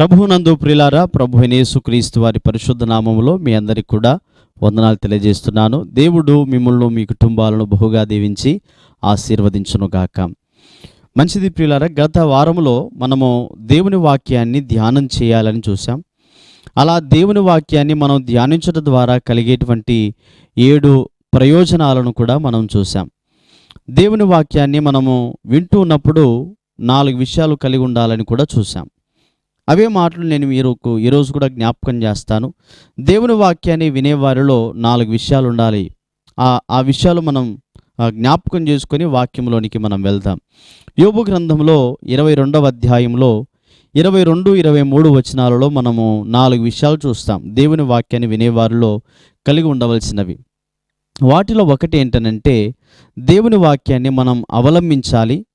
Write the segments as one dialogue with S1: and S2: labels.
S1: ప్రభునందు ప్రిలారా ప్రభు యేసుక్రీస్తు వారి పరిశుద్ధ నామములో మీ అందరికి కూడా వందనాలు తెలియజేస్తున్నాను. దేవుడు మిమ్మల్ని మీ కుటుంబాలను బహుగా దీవించి ఆశీర్వదించునుగాక మంచిది ప్రియులారా గత వారంలో మనము దేవుని వాక్యాన్ని ధ్యానం చేయాలని చూసాం అలా దేవుని వాక్యాన్ని మనం ధ్యానించడం ద్వారా కలిగేటువంటి ఏడు ప్రయోజనాలను కూడా మనం చూసాం దేవుని వాక్యాన్ని మనము వింటూ ఉన్నప్పుడు నాలుగు విషయాలు కలిగి ఉండాలని కూడా చూసాం అవే మాటలు నేను మీరు ఈరోజు కూడా జ్ఞాపకం చేస్తాను. దేవుని వాక్యాన్ని వినేవారిలో నాలుగు విషయాలు ఉండాలి. ఆ ఆ విషయాలు మనం ఆ, జ్ఞాపకం చేసుకొని వాక్యంలోనికి మనం వెళ్దాం. యోగు గ్రంథంలో ఇరవై రెండవ అధ్యాయంలో ఇరవై రెండు ఇరవై మూడు వచనాలలో మనము నాలుగు విషయాలు చూస్తాం. దేవుని వాక్యాన్ని వినేవారిలో కలిగి ఉండవలసినవి. వాటిలో ఒకటి ఏంటనంటే దేవుని వాక్యాన్ని మనం అవలంబించాలి.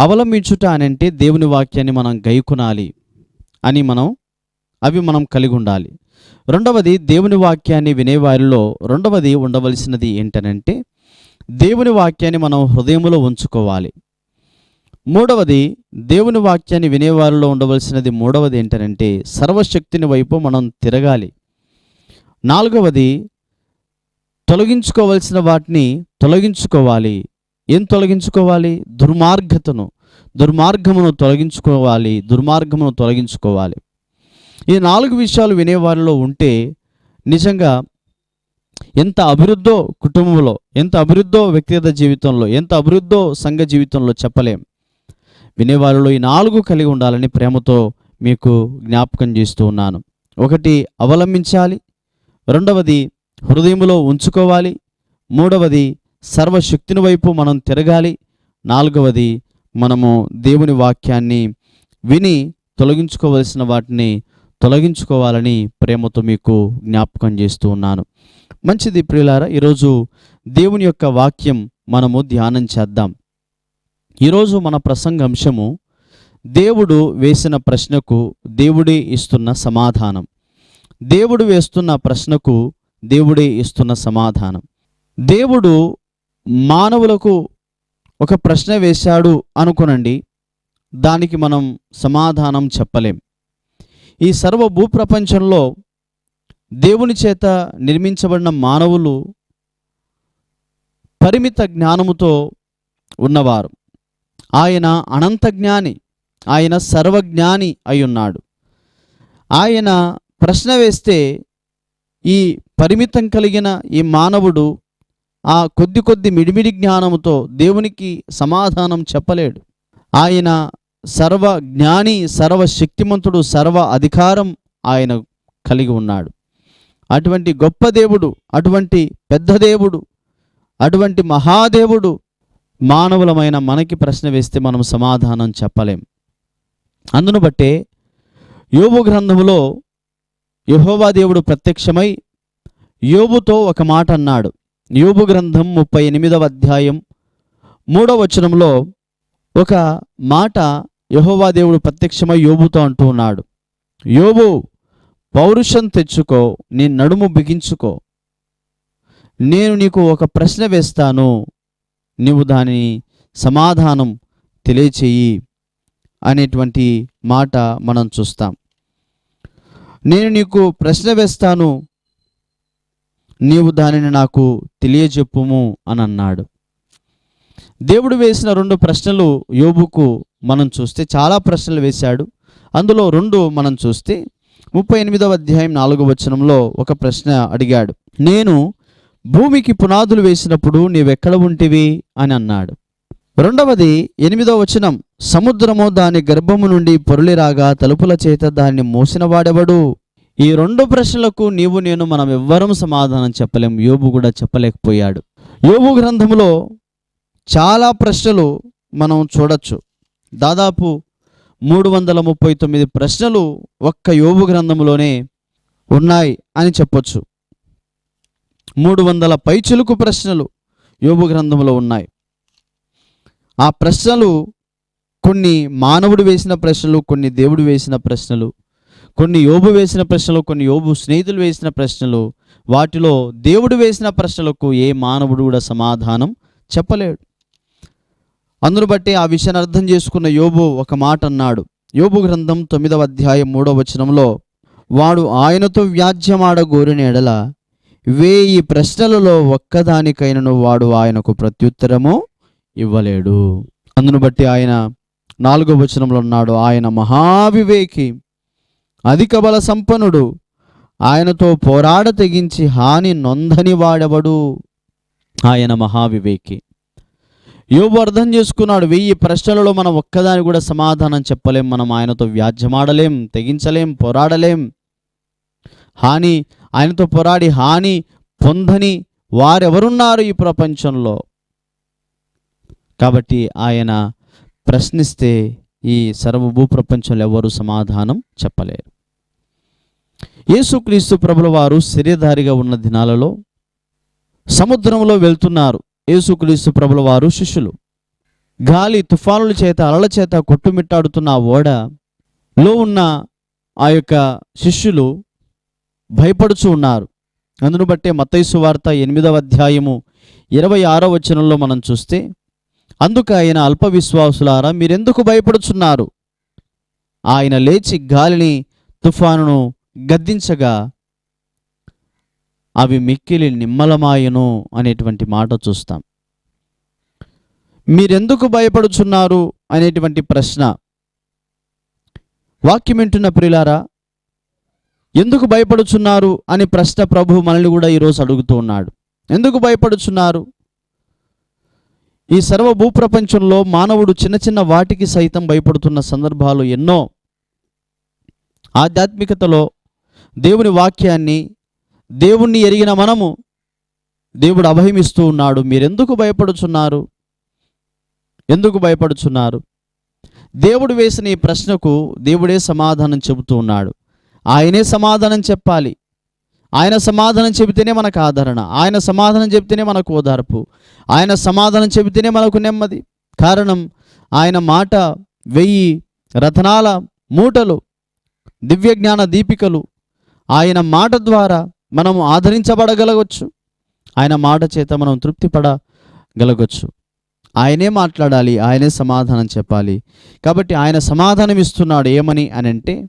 S1: అవలంబించుట అని అంటే దేవుని వాక్యాన్ని మనం గైకొనాలి అని మనం అవి మనం కలిగి ఉండాలి రెండవది దేవుని వాక్యాన్ని వినేవారిలో రెండవది ఉండవలసినది ఏంటనంటే దేవుని వాక్యాన్ని మనం హృదయంలో ఉంచుకోవాలి. మూడవది దేవుని వాక్యాన్ని వినేవారిలో ఉండవలసినది మూడవది ఏంటనంటే సర్వశక్తిని వైపు మనం తిరగాలి. నాలుగవది తొలగించుకోవలసిన వాటిని తొలగించుకోవాలి. ఏం తొలగించుకోవాలి? దుర్మార్గతను. దుర్మార్గమును తొలగించుకోవాలి. దుర్మార్గమును తొలగించుకోవాలి. ఈ నాలుగు విషయాలు వినేవారిలో ఉంటే నిజంగా ఎంత అభివృద్ధో కుటుంబంలో ఎంత అభివృద్ధో వ్యక్తిగత జీవితంలో ఎంత అభివృద్ధో సంఘ జీవితంలో చెప్పలేం. వినేవారిలో ఈ నాలుగు కలిగి ఉండాలని ప్రేమతో మీకు జ్ఞాపకం చేస్తూ ఉన్నాను. ఒకటి అవలంబించాలి. రెండవది హృదయంలో ఉంచుకోవాలి. మూడవది సర్వశక్తిని వైపు మనం తిరగాలి. నాలుగవది మనము దేవుని వాక్యాన్ని విని తొలగించుకోవలసిన వాటిని తొలగించుకోవాలని ప్రేమతో మీకు జ్ఞాపకం చేస్తూ ఉన్నాను. మంచిది ప్రియులారా ఈరోజు దేవుని యొక్క వాక్యం మనము ధ్యానం చేద్దాం. ఈరోజు మన ప్రసంగ అంశము దేవుడు వేసిన ప్రశ్నకు దేవుడే ఇస్తున్న సమాధానం. దేవుడు వేస్తున్న ప్రశ్నకు దేవుడే ఇస్తున్న సమాధానం. దేవుడు మానవులకు ఒక ప్రశ్న వేశాడు అనుకునండి దానికి మనం సమాధానం చెప్పలేం. ఈ సర్వ భూప్రపంచంలో దేవుని చేత నిర్మించబడిన మానవులు పరిమిత జ్ఞానముతో ఉన్నవారు. ఆయన అనంత జ్ఞాని ఆయన సర్వజ్ఞాని అయి ఉన్నాడు ఆయన ప్రశ్న వేస్తే ఈ పరిమితం కలిగిన ఈ మానవుడు ఆ కొద్ది కొద్ది మిడిమిడి జ్ఞానముతో దేవునికి సమాధానం చెప్పలేడు. ఆయన సర్వ జ్ఞాని సర్వ శక్తిమంతుడు సర్వ అధికారం ఆయన కలిగి ఉన్నాడు. అటువంటి గొప్ప దేవుడు అటువంటి పెద్ద దేవుడు అటువంటి మహాదేవుడు మానవులమైన మనకి ప్రశ్న వేస్తే మనం సమాధానం చెప్పలేం. అందును బట్టే యోబు గ్రంథములో యహోవా దేవుడు ప్రత్యక్షమై యోబుతో ఒక మాట అన్నాడు. యోబు గ్రంథం ముప్పై ఎనిమిదవ అధ్యాయం మూడవ వచనంలో ఒక మాట యెహోవా దేవుడు ప్రత్యక్షమై యోబుతో అంటూ ఉన్నాడు. యోబు పౌరుషం తెచ్చుకో నీ నడుము బిగించుకో. నేను నీకు ఒక ప్రశ్న వేస్తాను. నీవు దాని సమాధానం తెలియచేయి అనేటువంటి మాట మనం చూస్తాం. నేను నీకు ప్రశ్న వేస్తాను. నీవు దానిని నాకు తెలియజెప్పుము అని అన్నాడు. దేవుడు వేసిన రెండు ప్రశ్నలు యోబుకు మనం చూస్తే చాలా ప్రశ్నలు వేశాడు. అందులో రెండు మనం చూస్తే ముప్పై ఎనిమిదవ అధ్యాయం నాలుగవ వచనంలో ఒక ప్రశ్న అడిగాడు. నేను భూమికి పునాదులు వేసినప్పుడు నీవెక్కడ ఉంటివి అని అన్నాడు. రెండవది ఎనిమిదవ వచనం సముద్రము దాని గర్భము నుండి పొరలిరాగా తలుపుల చేత దాన్ని మోసినవాడెవడు ఈ రెండు ప్రశ్నలకు నీవు నేను మనం ఎవ్వరం సమాధానం చెప్పలేం. యోబు కూడా చెప్పలేకపోయాడు. యోబు గ్రంథంలో చాలా ప్రశ్నలు మనం చూడొచ్చు. దాదాపు మూడు వందల ముప్పై తొమ్మిది ప్రశ్నలు ఒక్క యోబు గ్రంథంలోనే ఉన్నాయి అని చెప్పొచ్చు. మూడు వందల పైచులుకు ప్రశ్నలు యోబు గ్రంథంలో ఉన్నాయి. ఆ ప్రశ్నలు కొన్ని మానవుడు వేసిన ప్రశ్నలు కొన్ని దేవుడు వేసిన ప్రశ్నలు కొన్ని యోబు వేసిన ప్రశ్నలు కొన్ని యోబు స్నేహితులు వేసిన ప్రశ్నలు వాటిలో దేవుడు వేసిన ప్రశ్నలకు ఏ మానవుడు కూడా సమాధానం చెప్పలేడు. అందును బట్టి ఆ విషయాన్ని అర్థం చేసుకున్న యోబు ఒక మాట అన్నాడు. యోబు గ్రంథం తొమ్మిదవ అధ్యాయం మూడవ వచనంలో వాడు ఆయనతో వ్యాజ్యమాడ గోరినెడల వేయి ప్రశ్నలలో ఒక్కదానికైనను వాడు ఆయనకు ప్రత్యుత్తరము ఇవ్వలేడు. అందును బట్టి ఆయన నాలుగో వచనంలో ఉన్నాడు ఆయన మహావివేకి అధిక బల సంపన్నుడు. ఆయనతో పోరాడ తెగించి హాని నొందని వాడెవడు? ఆయన మహావివేకి. యోబు అర్థం చేసుకున్నాడు వెయ్యి ప్రశ్నలలో మనం ఒక్కదాని కూడా సమాధానం చెప్పలేం. మనం ఆయనతో వ్యాజ్యమాడలేం తెగించలేం పోరాడలేం. హాని ఆయనతో పోరాడి హాని పొందని వారెవరున్నారు ఈ ప్రపంచంలో? కాబట్టి ఆయన ప్రశ్నిస్తే ఈ సర్వభూ ప్రపంచంలో ఎవరు సమాధానం చెప్పలేరు. యేసుక్రీస్తు ప్రభుల వారు శరీరధారిగా ఉన్న దినాలలో సముద్రంలో వెళ్తున్నారు. యేసుక్రీస్తు ప్రభుల వారు శిష్యులు. గాలి తుఫానుల చేత అలల చేత కొట్టుమిట్టాడుతున్న ఆ ఓడలో ఉన్న ఆ యొక్క శిష్యులు భయపడుచు ఉన్నారు. అందును బట్టే మతైసు వార్త ఎనిమిదవ అధ్యాయము ఇరవై ఆరో వచనంలో మనం చూస్తే అందుకు ఆయన అల్ప విశ్వాసులారా మీరెందుకు భయపడుచున్నారు? ఆయన లేచి గాలిని తుఫానును గద్దించగా అవి మిక్కిలి నిమ్మలమాయను అనేటువంటి మాట చూస్తాం. మీరెందుకు భయపడుచున్నారు? అనేటువంటి ప్రశ్న. వాక్యం వింటున్న ప్రిలారా ఎందుకు భయపడుచున్నారు? అని ప్రశ్న ప్రభు మనల్ని కూడా ఈరోజు అడుగుతూ ఉన్నాడు. ఎందుకు భయపడుచున్నారు? ఈ సర్వ భూప్రపంచంలో మానవుడు చిన్న చిన్న వాటికి సైతం భయపడుతున్న సందర్భాలు ఎన్నో. ఆధ్యాత్మికతలో దేవుని వాక్యాన్ని దేవుణ్ణి ఎరిగిన మనము దేవుడు అభయమిస్తూ ఉన్నాడు. మీరెందుకు భయపడుచున్నారు? ఎందుకు భయపడుచున్నారు? దేవుడు వేసిన ఈ ప్రశ్నకు దేవుడే సమాధానం చెబుతూ ఉన్నాడు. ఆయనే సమాధానం చెప్పాలి. ఆయన సమాధానం చెబితేనే మనకు ఆదరణ. ఆయన సమాధానం చెబితేనే మనకు ఓదార్పు. ఆయన సమాధానం చెబితేనే మనకు నెమ్మది. కారణం ఆయన మాట వెయ్యి రతనాల మూటలు దివ్యజ్ఞాన దీపికలు ఆయన మాట ద్వారా మనము ఆదరించబడగలగచ్చు. ఆయన మాట చేత మనం తృప్తి పడగలగచ్చు ఆయనే మాట్లాడాలి ఆయనే సమాధానం చెప్పాలి. కాబట్టి ఆయన సమాధానం ఇస్తున్నాడు ఏమని అని అంటే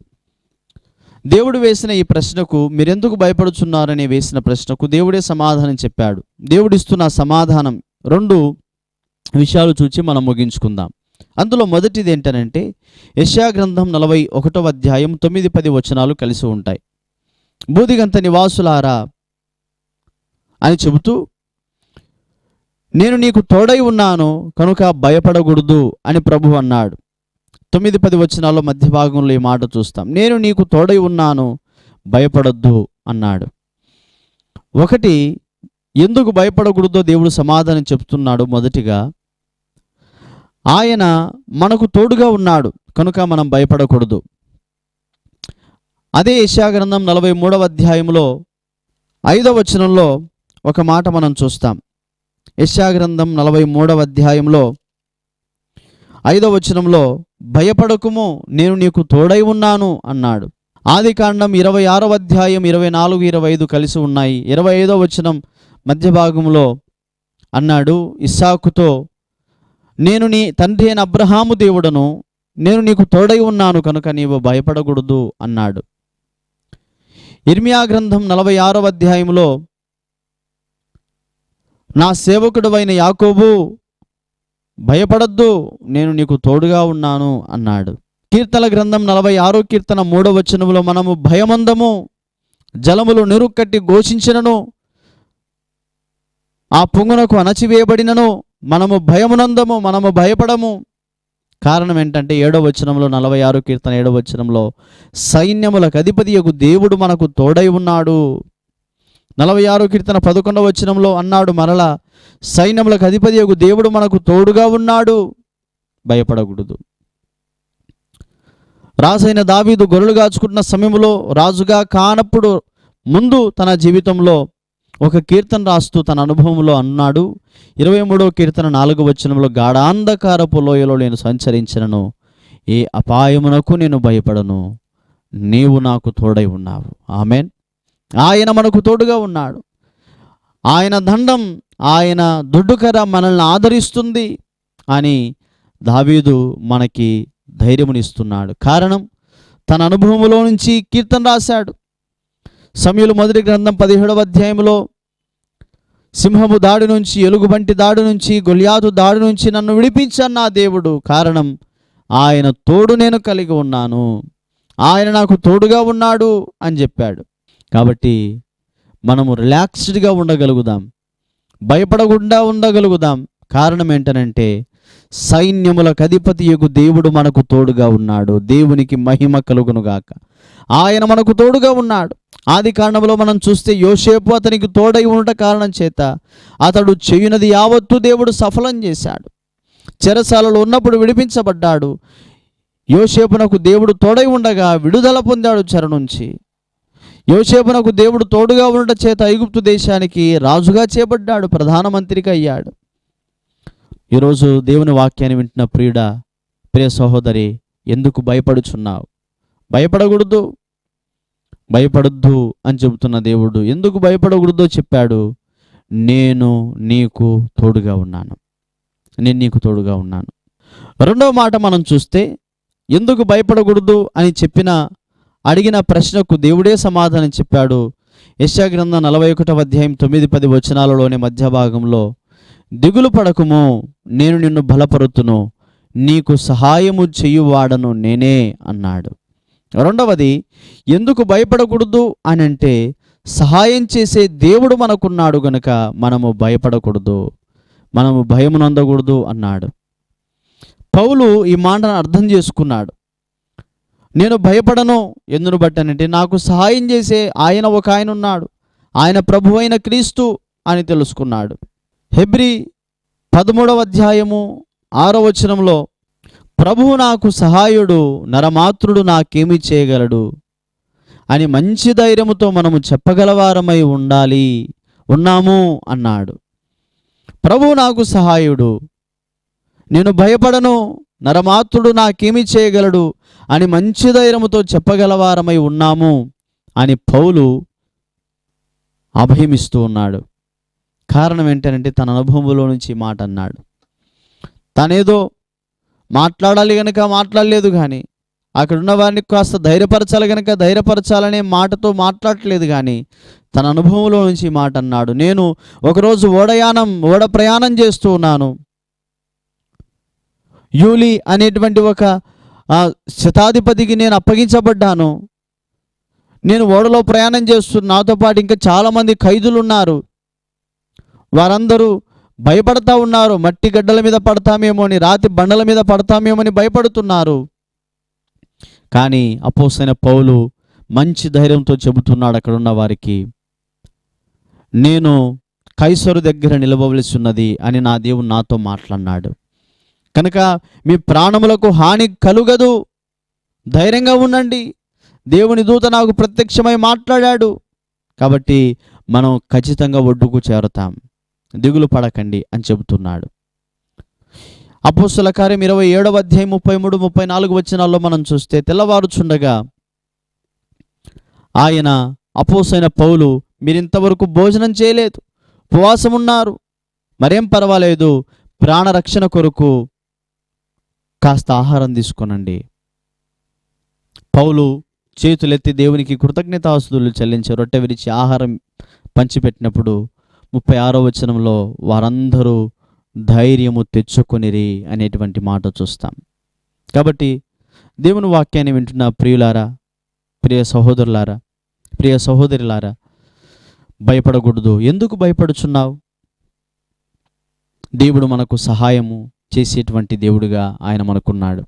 S1: దేవుడు వేసిన ఈ ప్రశ్నకు మీరెందుకు భయపడుచున్నారని వేసిన ప్రశ్నకు దేవుడే సమాధానం చెప్పాడు. దేవుడు ఇస్తున్న సమాధానం రెండు విషయాలు చూచి మనం ముగించుకుందాం. అందులో మొదటిది ఏంటనంటే యశా గ్రంథం నలభై ఒకటో అధ్యాయం తొమ్మిది పది వచనాలు కలిసి ఉంటాయి. బూదిగంత నివాసులారా అని చెబుతూ నేను నీకు తోడై ఉన్నాను కనుక భయపడకూడదు అని ప్రభు అన్నాడు. తొమ్మిది పది వచనాల్లో మధ్య భాగంలో ఈ మాట చూస్తాం. నేను నీకు తోడై ఉన్నాను భయపడొద్దు అన్నాడు. ఒకటి ఎందుకు భయపడకూడదో దేవుడు సమాధానం చెప్తున్నాడు మొదటిగా ఆయన మనకు తోడుగా ఉన్నాడు కనుక మనం భయపడకూడదు. అదే యశాగ్రంథం నలభై మూడవ అధ్యాయంలో ఐదవ వచనంలో ఒక మాట మనం చూస్తాం. యశాగ్రంథం నలభై మూడవ అధ్యాయంలో ఐదవ వచనంలో భయపడకుము నేను నీకు తోడై ఉన్నాను అన్నాడు. ఆది కాండం ఇరవై ఆరవ అధ్యాయం ఇరవై నాలుగు ఇరవై ఐదు కలిసి ఉన్నాయి. ఇరవై ఐదవ వచనం మధ్య భాగంలో అన్నాడు ఇస్సాకుతో నేను నీ తండ్రి అయిన అబ్రహాము దేవుడను నేను నీకు తోడై ఉన్నాను కనుక నీవు భయపడకూడదు అన్నాడు. ఇర్మియా గ్రంథం నలభై ఆరవ అధ్యాయంలో నా సేవకుడువైన యాకోబు భయపడద్దు నేను నీకు తోడుగా ఉన్నాను అన్నాడు. కీర్తన గ్రంథం నలభై ఆరో కీర్తన మూడవ వచనములో మనము భయమందము జలములు నిరుక్కట్టి ఘోషించినను ఆ పొంగునకు అణచివేయబడినను మనము భయమునందము మనము భయపడము కారణం ఏంటంటే ఏడో వచనంలో నలభై ఆరు కీర్తన ఏడో వచనంలో సైన్యములకు అధిపతియగు దేవుడు మనకు తోడై ఉన్నాడు. నలభై ఆరు కీర్తన పదకొండవ వచనంలో అన్నాడు మరలా సైన్యములకు అధిపతియగు దేవుడు మనకు తోడుగా ఉన్నాడు. భయపడకూడదు. రాజైన దావీదు గొర్రెలు కాచుకుంటున్న సమయంలో రాజుగా కానప్పుడు ముందు తన జీవితంలో ఒక కీర్తన రాస్తూ తన అనుభవంలో అన్నాడు ఇరవై మూడవ కీర్తన నాలుగు వచనంలో గాఢాంధకారపు లోయలో నేను సంచరించినను. ఏ అపాయమునకు నేను భయపడను. నీవు నాకు తోడై ఉన్నావు. ఆమెన్. ఆయన మనకు తోడుగా ఉన్నాడు. ఆయన దండం ఆయన దొడ్డుకర మనల్ని ఆదరిస్తుంది అని దావీదు మనకి ధైర్యమునిస్తున్నాడు. కారణం తన అనుభవములో నుంచి కీర్తన రాశాడు. సమయులు మొదటి గ్రంథం పదిహేడవ అధ్యాయంలో సింహము దాడి నుంచి ఎలుగుబంటి దాడి నుంచి గొలియాదు దాడి నుంచి నన్ను విడిపించాను నా దేవుడు. కారణం ఆయన తోడు నేను కలిగి ఉన్నాను. ఆయన నాకు తోడుగా ఉన్నాడు అని చెప్పాడు. కాబట్టి మనము రిలాక్స్డ్గా ఉండగలుగుదాం. భయపడకుండా ఉండగలుగుదాం. కారణం ఏంటనంటే సైన్యములకు అధిపతి యొక్క దేవుడు మనకు తోడుగా ఉన్నాడు. దేవునికి మహిమ కలుగునుగాక ఆయన మనకు తోడుగా ఉన్నాడు. ఆది కారణంలో మనం చూస్తే యోసేపు అతనికి తోడై ఉండట కారణం చేత అతడు చేయునది యావత్తు దేవుడు సఫలం చేశాడు. చెరసాలలో ఉన్నప్పుడు విడిపించబడ్డాడు. యోసేపునకు దేవుడు తోడై ఉండగా విడుదల పొందాడు చెర నుంచి యోసేపునకు దేవుడు తోడుగా ఉండట చేత ఐగుప్తు దేశానికి రాజుగా చేపడ్డాడు ప్రధానమంత్రికి అయ్యాడు. ఈరోజు దేవుని వాక్యాన్ని వింటున్న ప్రియుడ ప్రియ సహోదరి ఎందుకు భయపడుచున్నావు? భయపడకూడదు. భయపడొద్దు అని చెబుతున్న దేవుడు ఎందుకు భయపడకూడదో చెప్పాడు. నేను నీకు తోడుగా ఉన్నాను. నేను నీకు తోడుగా ఉన్నాను. రెండవ మాట మనం చూస్తే ఎందుకు భయపడకూడదు అని చెప్పిన అడిగిన ప్రశ్నకు దేవుడే సమాధానం చెప్పాడు. యశాగ్రంథం నలభై ఒకటవ అధ్యాయం తొమ్మిది పది వచనాలలోని మధ్య భాగంలో దిగులు పడకుము నేను నిన్ను బలపరుతును నీకు సహాయము చెయ్యువాడను నేనే అన్నాడు. రెండవది ఎందుకు భయపడకూడదు అని అంటే సహాయం చేసే దేవుడు మనకున్నాడు గనుక మనము భయపడకూడదు మనము భయమునందకూడదు అన్నాడు. పౌలు ఈ మాటను అర్థం చేసుకున్నాడు. నేను భయపడను ఎందును బట్టనంటే నాకు సహాయం చేసే ఆయన ఒక ఆయన ఉన్నాడు ఆయన ప్రభు అయిన క్రీస్తు అని తెలుసుకున్నాడు. హెబ్రి పదమూడవ అధ్యాయము ఆరో వచనంలో ప్రభువు నాకు సహాయుడు నరమాత్రుడు నాకేమి చేయగలడు? అని మంచి ధైర్యముతో మనము చెప్పగలవారమై ఉండాలి ఉన్నాము అన్నాడు. ప్రభువు నాకు సహాయుడు నేను భయపడను నరమాత్రుడు నాకేమి చేయగలడు? అని మంచి ధైర్యముతో చెప్పగలవారమై ఉన్నాము అని పౌలు అభయమిస్తూ ఉన్నాడు. కారణం ఏంటంటే తన అనుభవంలో నుంచి మాట అన్నాడు. తనేదో మాట్లాడాలి గనక మాట్లాడలేదు కానీ అక్కడ ఉన్న వారిని కాస్త ధైర్యపరచాలి గనక ధైర్యపరచాలనే మాటతో మాట్లాడట్లేదు కానీ తన అనుభవంలో నుంచి మాట అన్నాడు. నేను ఒకరోజు ఓడయానం ఓడ ప్రయాణం చేస్తూ ఉన్నాను. యూలి అనేటువంటి ఒక శతాధిపతికి నేను అప్పగించబడ్డాను. నేను ఓడలో ప్రయాణం చేస్తున్నా నాతో పాటు ఇంకా చాలామంది ఖైదులు ఉన్నారు వారందరూ భయపడతా ఉన్నారు. మట్టి గడ్డల మీద పడతామేమో అని రాతి బండల మీద పడతామేమో అని భయపడుతున్నారు. కానీ అపోసైన పౌలు మంచి ధైర్యంతో చెబుతున్నాడు అక్కడ ఉన్న వారికి నేను కైసరు దగ్గర నిలవవలసి ఉన్నది అని నా దేవుడు నాతో మాట్లాడినాడు. కనుక మీ ప్రాణములకు హాని కలుగదు. ధైర్యంగా ఉండండి. దేవుని దూత నాకు ప్రత్యక్షమై మాట్లాడాడు. కాబట్టి మనం ఖచ్చితంగా ఒడ్డుకు చేరుతాం. దిగులు పడకండి అని చెబుతున్నాడు. అపోస్తుల కార్యం ఇరవై ఏడవ అధ్యాయం ముప్పై మూడు ముప్పై నాలుగు వచ్చినాల్లో మనం చూస్తే తెల్లవారుచుండగా ఆయన అపోసైన పౌలు మీరింతవరకు భోజనం చేయలేదు ఉపవాసం ఉన్నారు మరేం పర్వాలేదు ప్రాణరక్షణ కొరకు కాస్త ఆహారం తీసుకొనండి. పౌలు చేతులెత్తి దేవునికి కృతజ్ఞతాస్తులు చెల్లించి రొట్టె విరిచి ఆహారం పంచిపెట్టినప్పుడు ముప్పై ఆరో వచనంలో వారందరూ ధైర్యము తెచ్చుకొనిరి అనేటువంటి మాట చూస్తాం. కాబట్టి దేవుని వాక్యాన్ని వింటున్న ప్రియులారా ప్రియ సహోదరులారా ప్రియ సహోదరులారా భయపడకూడదు. ఎందుకు భయపడుచున్నావు? దేవుడు మనకు సహాయము చేసేటువంటి దేవుడుగా ఆయన మనకున్నాడు.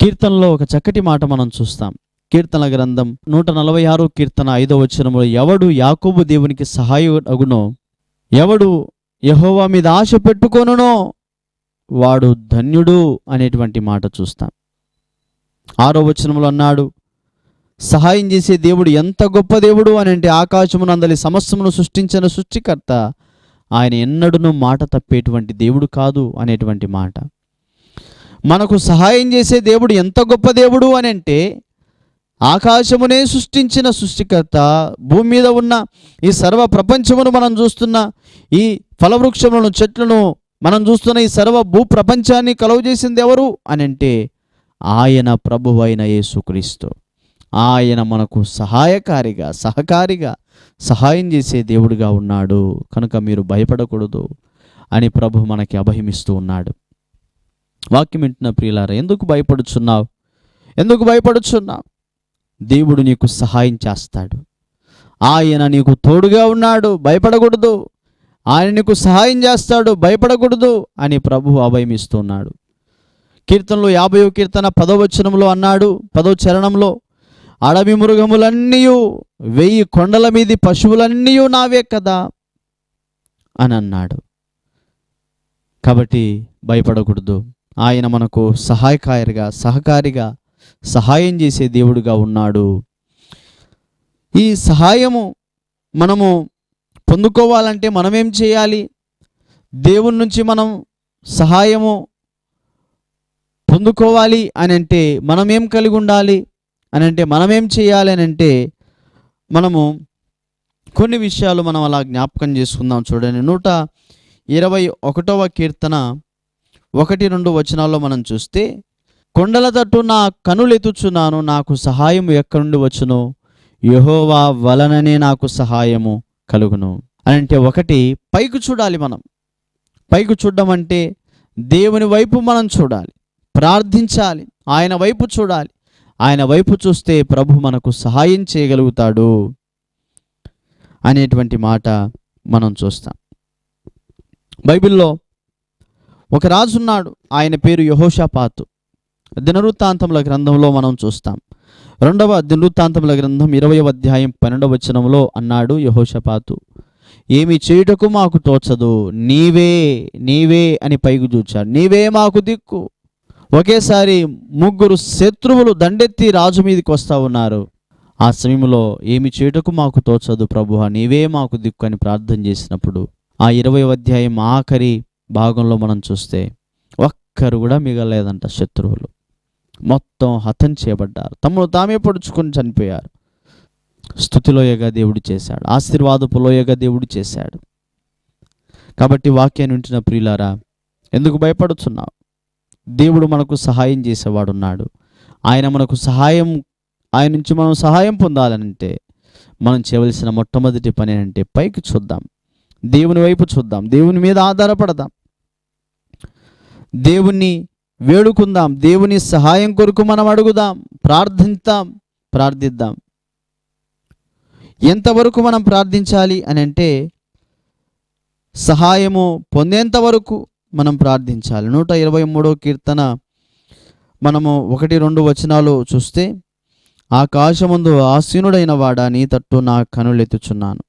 S1: కీర్తనలో ఒక చక్కటి మాట మనం చూస్తాం. కీర్తన గ్రంథం నూట నలభై ఆరు కీర్తన ఐదో వచనములు ఎవడు యాకోబు దేవునికి సహాయగునో ఎవడు యహోవా మీద ఆశ పెట్టుకొనునో వాడు ధన్యుడు అనేటువంటి మాట చూస్తాం. ఆరో వచనంలో అన్నాడు సహాయం చేసే దేవుడు ఎంత గొప్ప దేవుడు అని అంటే ఆకాశమునందలి సమస్తమును సృష్టించిన సృష్టికర్త. ఆయన ఎన్నడూనూ మాట తప్పేటువంటి దేవుడు కాదు అనేటువంటి మాట. మనకు సహాయం చేసే దేవుడు ఎంత గొప్ప దేవుడు అని అంటే ఆకాశమునే సృష్టించిన సృష్టికర్త భూమి మీద ఉన్న ఈ సర్వ ప్రపంచమును మనం చూస్తున్న ఈ ఫలవృక్షములను చెట్లను మనం చూస్తున్న ఈ సర్వ భూ ప్రపంచాన్ని కలుగు చేసింది ఎవరు అని అంటే ఆయన ప్రభువైన యేసుక్రీస్తు. ఆయన మనకు సహాయకారిగా సహకారిగా సహాయం చేసే దేవుడిగా ఉన్నాడు. కనుక మీరు భయపడకూడదు అని ప్రభు మనకి అభయమిస్తూ ఉన్నాడు. వాక్యం వింటున్న ప్రియులారా ఎందుకు భయపడుచున్నావు? ఎందుకు భయపడుచున్నావు? దేవుడు నీకు సహాయం చేస్తాడు. ఆయన నీకు తోడుగా ఉన్నాడు భయపడకూడదు. ఆయన నీకు సహాయం చేస్తాడు భయపడకూడదు అని ప్రభు అభయమిస్తున్నాడు కీర్తనలో యాభైవ కీర్తన పదవచనంలో అన్నాడు పదో చరణంలో అడవి మృగములన్నీ వెయ్యి కొండల మీది పశువులన్నీ నావే కదా? అని అన్నాడు. కాబట్టి భయపడకూడదు. ఆయన మనకు సహాయకారిగా సహకారిగా సహాయం చేసే దేవుడుగా ఉన్నాడు. ఈ సహాయము మనము పొందుకోవాలంటే మనమేం చేయాలి? దేవుని నుంచి మనం సహాయము పొందుకోవాలి అని అంటే మనమేం కలిగి ఉండాలి? అని అంటే మనమేం చేయాలి అని అంటే మనము కొన్ని విషయాలు మనం అలా జ్ఞాపకం చేసుకుందాం చూడండి. నూట ఇరవై ఒకటవ కీర్తన ఒకటి రెండు వచనాల్లో మనం చూస్తే కొండల తట్టు నా కనులెతుచున్నాను నాకు సహాయం ఎక్కడి నుండి వచ్చును? యహోవా వలననే నాకు సహాయము కలుగును. అని అంటే ఒకటి పైకి చూడాలి మనం. పైకి చూడడం అంటే దేవుని వైపు మనం చూడాలి ప్రార్థించాలి ఆయన వైపు చూడాలి. ఆయన వైపు చూస్తే ప్రభు మనకు సహాయం చేయగలుగుతాడు అనేటువంటి మాట మనం చూస్తాం. బైబిల్లో ఒక రాజు ఉన్నాడు ఆయన పేరు యహోషాపాతు. దినవృత్తాంతముల గ్రంథంలో మనం చూస్తాం. రెండవ దినవృత్తాంతముల గ్రంథం ఇరవై అధ్యాయం పన్నెండవ వచనంలో అన్నాడు యహోషపాతు. ఏమి చేయుటకు మాకు తోచదు? నీవే నీవే అని పైకి చూచాడు. నీవే మాకు దిక్కు. ఒకేసారి ముగ్గురు శత్రువులు దండెత్తి రాజు మీదకి వస్తా ఉన్నారు. ఆ సమయంలో ఏమి చేయుటకు మాకు తోచదు ప్రభు నీవే మాకు దిక్కు అని ప్రార్థన చేసినప్పుడు ఆ ఇరవై అధ్యాయం ఆఖరి భాగంలో మనం చూస్తే ఒక్కరు కూడా మిగలేదంట శత్రువులు. మొత్తం హతం చేయబడ్డారు. తమను తామే పొడుచుకొని చనిపోయారు. స్థుతిలోయగా దేవుడు చేశాడు. ఆశీర్వాదపు లోయగా దేవుడు చేశాడు. కాబట్టి వాక్యాన్ని ఉంచిన ప్రియులారా ఎందుకు భయపడుతున్నావు? దేవుడు మనకు సహాయం చేసేవాడున్నాడు. ఆయన మనకు సహాయం ఆయన నుంచి మనం సహాయం పొందాలనంటే మనం చేయవలసిన మొట్టమొదటి పని అంటే పైకి చూద్దాం. దేవుని వైపు చూద్దాం. దేవుని మీద ఆధారపడదాం. దేవుణ్ణి వేడుకుందాం. దేవుని సహాయం కొరకు మనం అడుగుదాం. ప్రార్థిద్దాం. ప్రార్థిద్దాం. ఎంతవరకు మనం ప్రార్థించాలి అని అంటే సహాయము పొందేంత వరకు మనం ప్రార్థించాలి. నూట ఇరవై మూడో కీర్తన మనము ఒకటి రెండు వచనాలు చూస్తే ఆకాశముందు ఆసీనుడైన వాడాని తట్టు నా కనులెత్తుచున్నాను.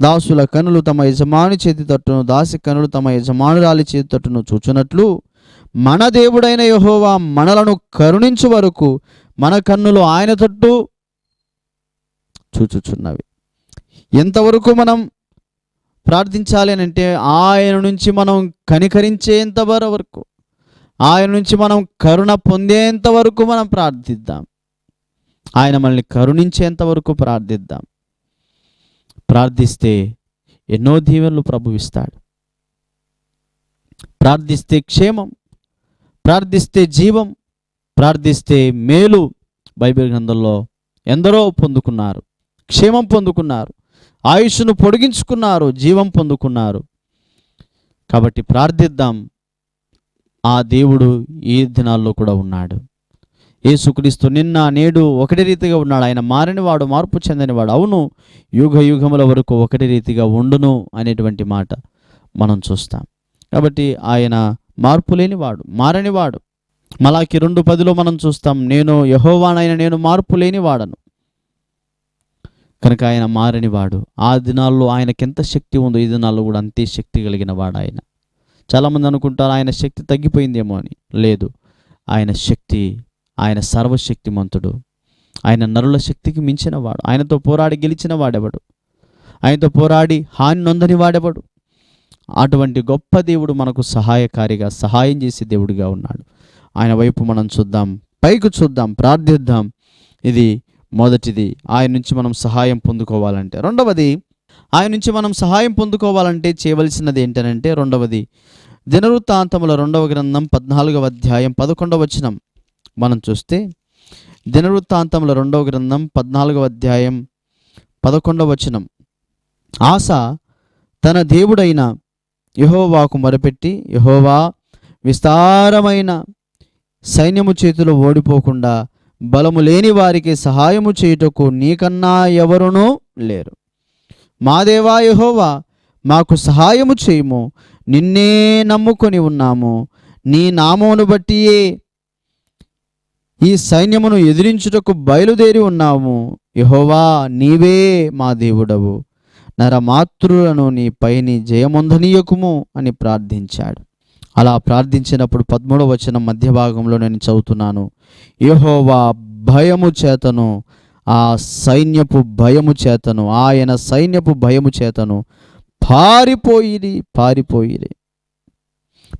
S1: దాసుల కనులు తమ యజమాని చేతి తట్టును దాసి కనులు తమ యజమానురాలి చేతి తట్టును చూచున్నట్లు మన దేవుడైన యహోవా మనలను కరుణించు వరకు మన కన్నులు ఆయన తట్టు చూచుచున్నవి. ఎంతవరకు మనం ప్రార్థించాలి అని అంటే ఆయన నుంచి మనం కనికరించేంత వరకు ఆయన నుంచి మనం కరుణ పొందేంత వరకు మనం ప్రార్థిద్దాం. ఆయన మనల్ని కరుణించేంత వరకు ప్రార్థిద్దాం. ప్రార్థిస్తే ఎన్నో దీవెనలు ప్రభువిస్తాడు. ప్రార్థిస్తే క్షేమం ప్రార్థిస్తే జీవం ప్రార్థిస్తే మేలు బైబిల్ గ్రంథంలో ఎందరో పొందుకున్నారు. క్షేమం పొందుకున్నారు. ఆయుష్ను పొడిగించుకున్నారు జీవం పొందుకున్నారు. కాబట్టి ప్రార్థిద్దాం. ఆ దేవుడు ఈ దినాల్లో కూడా ఉన్నాడు. ఏసుక్రీస్తు నిన్న నేడు ఒకటి రీతిగా ఉన్నాడు. ఆయన మారినవాడు మార్పు చెందినవాడు. అవును యుగ యుగముల వరకు ఒకటి రీతిగా ఉండును అనేటువంటి మాట మనం చూస్తాం. కాబట్టి ఆయన మార్పు లేనివాడు మారనివాడు. మలాకి రెండు పదిలో మనం చూస్తాం నేను యహోవానైన నేను మార్పు లేనివాడను కనుక ఆయన మారనివాడు. ఆ దినాల్లో ఆయనకెంత శక్తి ఉందో ఈ దినాల్లో కూడా అంతే శక్తి కలిగిన వాడు ఆయన చాలామంది అనుకుంటారు ఆయన శక్తి తగ్గిపోయిందేమో అని. లేదు. ఆయన శక్తి ఆయన సర్వశక్తిమంతుడు. ఆయన నరుల శక్తికి మించినవాడు. ఆయనతో పోరాడి గెలిచిన వాడెవడు ఆయనతో పోరాడి హాని నొందని వాడెవడు? అటువంటి గొప్ప దేవుడు మనకు సహాయకారిగా సహాయం చేసే దేవుడిగా ఉన్నాడు. ఆయన వైపు మనం చూద్దాం పైకి చూద్దాం ప్రార్థిద్దాం. ఇది మొదటిది. ఆయన నుంచి మనం సహాయం పొందుకోవాలంటే. రెండవది ఆయన నుంచి మనం సహాయం పొందుకోవాలంటే చేయవలసినది ఏంటనంటే రెండవది దినవృత్తాంతముల రెండవ గ్రంథం పద్నాలుగవ అధ్యాయం పదకొండవ వచనం. మనం చూస్తే దినవృత్తాంతముల రెండవ గ్రంథం పద్నాలుగవ అధ్యాయం పదకొండవ వచనం. ఆశ తన దేవుడైన యహోవాకు మొరపెట్టి యహోవా విస్తారమైన సైన్యము చేతిలో ఓడిపోకుండా బలము లేని వారికి సహాయము చేయుటకు నీకన్నా ఎవరునూ లేరు. మా దేవా యహోవా మాకు సహాయము చేయము. నిన్నే నమ్ముకొని ఉన్నాము. నీ నామమును బట్టియే ఈ సైన్యమును ఎదిరించుటకు బయలుదేరి ఉన్నాము. యహోవా నీవే మా దేవుడవు. నరమాతృలను నీ పైని జయమొందనీయకుము అని ప్రార్థించాడు. అలా ప్రార్థించినప్పుడు పదమూడవ వచనం మధ్య భాగంలో నేను చదువుతున్నాను. యహోవా భయము చేతను ఆ సైన్యపు భయము చేతను ఆయన సైన్యపు భయము చేతను పారిపోయిరి పారిపోయిరి.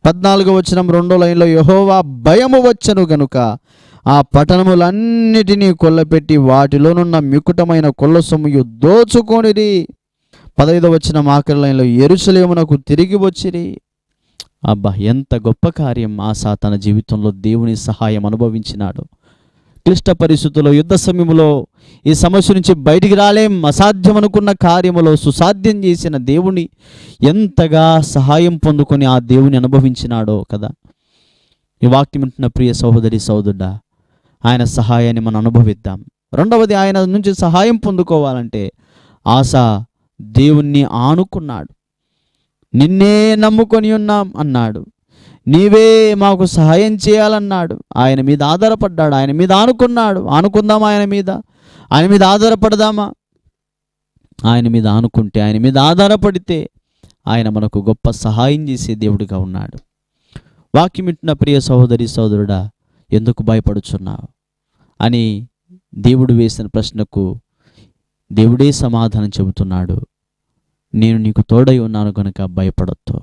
S1: పద్నాలుగో వచనం రెండో లైన్లో యహోవా భయము వచ్చను గనుక ఆ పట్టణములన్నిటినీ కొల్లపెట్టి వాటిలోనున్న మికుటమైన కొల్ల సొమ్ము దోచుకొనిరి. పదహైదు వచ్చిన ఆఖరి లైన్లో ఎరుసలేమునకు తిరిగి వచ్చిరి. అబ్బా ఎంత గొప్ప కార్యం ఆశా తన జీవితంలో దేవుని సహాయం అనుభవించినాడు. క్లిష్ట పరిస్థితుల్లో యుద్ధ సమయంలో ఈ సమస్య నుంచి బయటికి రాలేం అసాధ్యం అనుకున్న కార్యములో సుసాధ్యం చేసిన దేవుని ఎంతగా సహాయం పొందుకొని ఆ దేవుని అనుభవించినాడో కదా. ఈ వాక్యం వింటున్న ప్రియ సహోదరి సహోదరుడా ఆయన సహాయాన్ని మనం అనుభవిద్దాం. రెండవది ఆయన నుంచి సహాయం పొందుకోవాలంటే ఆశ దేవుణ్ణి ఆనుకున్నాడు. నిన్నే నమ్ముకొని ఉన్నాం అన్నాడు. నీవే మాకు సహాయం చేయాలన్నాడు. ఆయన మీద ఆధారపడ్డాడు. ఆయన మీద ఆనుకున్నాడు. ఆనుకుందామా ఆయన మీద. ఆయన మీద ఆధారపడదామా? ఆయన మీద ఆనుకుంటే ఆయన మీద ఆధారపడితే ఆయన మనకు గొప్ప సహాయం చేసే దేవుడిగా ఉన్నాడు. వాక్యం ఇట్టిన ప్రియ సహోదరి సహోదరుడా ఎందుకు భయపడుచున్నావు? అని దేవుడు వేసిన ప్రశ్నకు దేవుడే సమాధానం చెబుతున్నాడు. నేను నీకు తోడై ఉన్నాను కనుక భయపడొద్దు.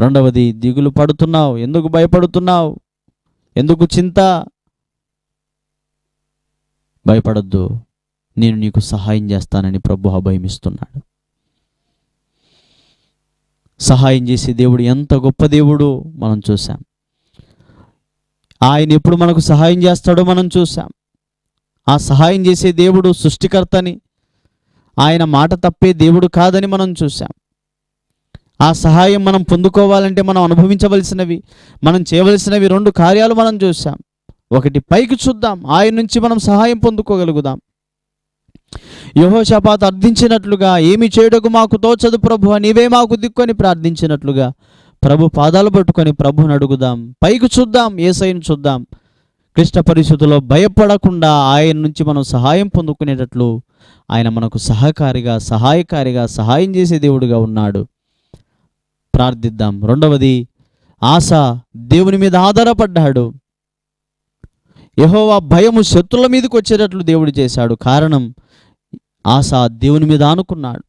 S1: రెండవది దిగులు పడుతున్నావు. ఎందుకు భయపడుతున్నావు? ఎందుకు చింత? భయపడద్దు. నేను నీకు సహాయం చేస్తానని ప్రభు అభయమిస్తున్నాడు. సహాయం చేసే దేవుడు ఎంత గొప్ప దేవుడు మనం చూసాం ఆయన ఎప్పుడు మనకు సహాయం చేస్తాడో మనం చూసాం ఆ సహాయం చేసే దేవుడు సృష్టికర్తని. ఆయన మాట తప్పే దేవుడు కాదని మనం చూసాం ఆ సహాయం మనం పొందుకోవాలంటే మనం అనుభవించవలసినవి మనం చేయవలసినవి రెండు కార్యాలు మనం చూసాం ఒకటి పైకి చూద్దాం ఆయన నుంచి మనం సహాయం పొందుకోగలుగుదాం. యహోషపాత్ అర్థించినట్లుగా ఏమి చేయడకు మాకు తోచదు ప్రభు నీవే మాకు దిక్కొని ప్రార్థించినట్లుగా ప్రభు పాదాలు పట్టుకొని ప్రభుని అడుగుదాం. పైకి చూద్దాం ఏసైని చూద్దాం. క్లిష్ట పరిస్థితుల్లో భయపడకుండా ఆయన నుంచి మనం సహాయం పొందుకునేటట్లు ఆయన మనకు సహకారిగా సహాయకారిగా సహాయం చేసే దేవుడిగా ఉన్నాడు. ప్రార్థిద్దాం. రెండవది ఆశ దేవుని మీద ఆధారపడ్డాడు. యహోవా భయము శత్రుల మీదకి వచ్చేటట్లు దేవుడు చేశాడు. కారణం ఆశ దేవుని మీద ఆనుకున్నాడు.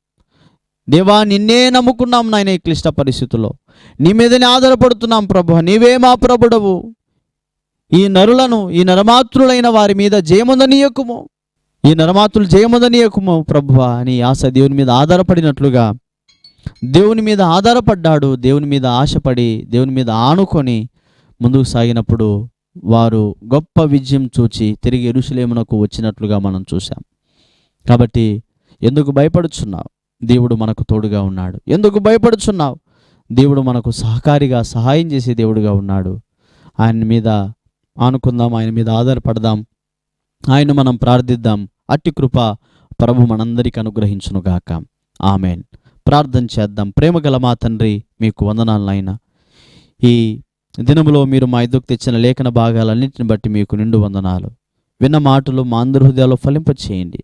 S1: దేవా నిన్నే నమ్ముకున్నాం నాయన ఈ క్లిష్ట పరిస్థితుల్లో నీ మీదనే ఆధారపడుతున్నాం ప్రభు. నీవే మా ప్రభుడవు. ఈ నరులను ఈ నరమాతృలైన వారి మీద జయముందనీయకుము. ఈ నరమాత్రులు జయముందనీయకుము ప్రభువ అని ఆశ దేవుని మీద ఆధారపడినట్లుగా. దేవుని మీద ఆధారపడ్డాడు దేవుని మీద ఆశపడి దేవుని మీద ఆనుకొని ముందుకు సాగినప్పుడు వారు గొప్ప విజయం చూచి తిరిగి ఎరుసలేమునకు వచ్చినట్లుగా మనం చూసాం కాబట్టి ఎందుకు భయపడుచున్నావు? దేవుడు మనకు తోడుగా ఉన్నాడు. ఎందుకు భయపడుచున్నావు? దేవుడు మనకు సహకారిగా సహాయం చేసే దేవుడుగా ఉన్నాడు. ఆయన మీద ఆనుకుందాం ఆయన మీద ఆధారపడదాం ఆయన మనం ప్రార్థిద్దాం. అట్టి కృప ప్రభు మనందరికీ అనుగ్రహించునుగాక ఆమెన్. ప్రార్థన చేద్దాం. ప్రేమగల మా తండ్రి మీకు వందనాలు నాయన. ఈ దినములో మీరు మా ఎదుకు తెచ్చిన లేఖన భాగాలన్నింటిని బట్టి మీకు నిండు వందనాలు. విన్న మాటలు మా అందరి హృదయాల్లో ఫలింప చేయండి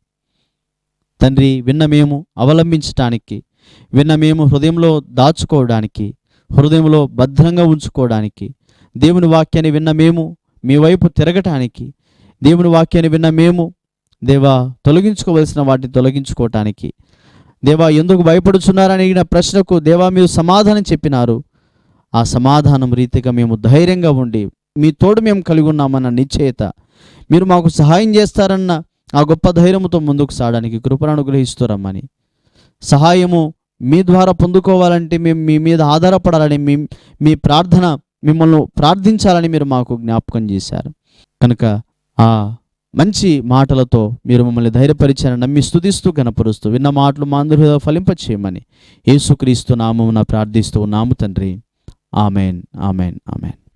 S1: తండ్రి విన్న మేము అవలంబించటానికి విన్న మేము హృదయంలో దాచుకోవడానికి హృదయంలో భద్రంగా ఉంచుకోవడానికి దేవుని వాక్యాన్ని విన్న మేము మీ వైపు తిరగటానికి దేవుని వాక్యాన్ని విన్న మేము దేవా తొలగించుకోవలసిన వాటిని తొలగించుకోవటానికి. దేవా ఎందుకు భయపడుచున్నారని అడిగిన ప్రశ్నకు దేవా మీరు సమాధానం చెప్పినారు. ఆ సమాధానం రీతిగా మేము ధైర్యంగా ఉండి మీ తోడు మేము కలిగి ఉన్నామన్న నిశ్చయత మీరు మాకు సహాయం చేస్తారన్న ఆ గొప్ప ధైర్యముతో ముందుకు సాగడానికి కృపను అనుగ్రహిస్తురమ్మని సహాయము మీ ద్వారా పొందుకోవాలంటే మేము మీ మీద ఆధారపడాలని మీ మీ ప్రార్థన మిమ్మల్ని ప్రార్థించాలని మీరు మాకు జ్ఞాపకం చేశారు. కనుక ఆ మంచి మాటలతో మీరు మమ్మల్ని ధైర్యపరిచారని నమ్మి స్థుతిస్తూ గనపరుస్తూ విన్న మాటలు మా అందరి ఫలింపచేయమని. యేసుక్రీస్తు నామమున ప్రార్థిస్తూ నాము తండ్రి. Amen amen amen.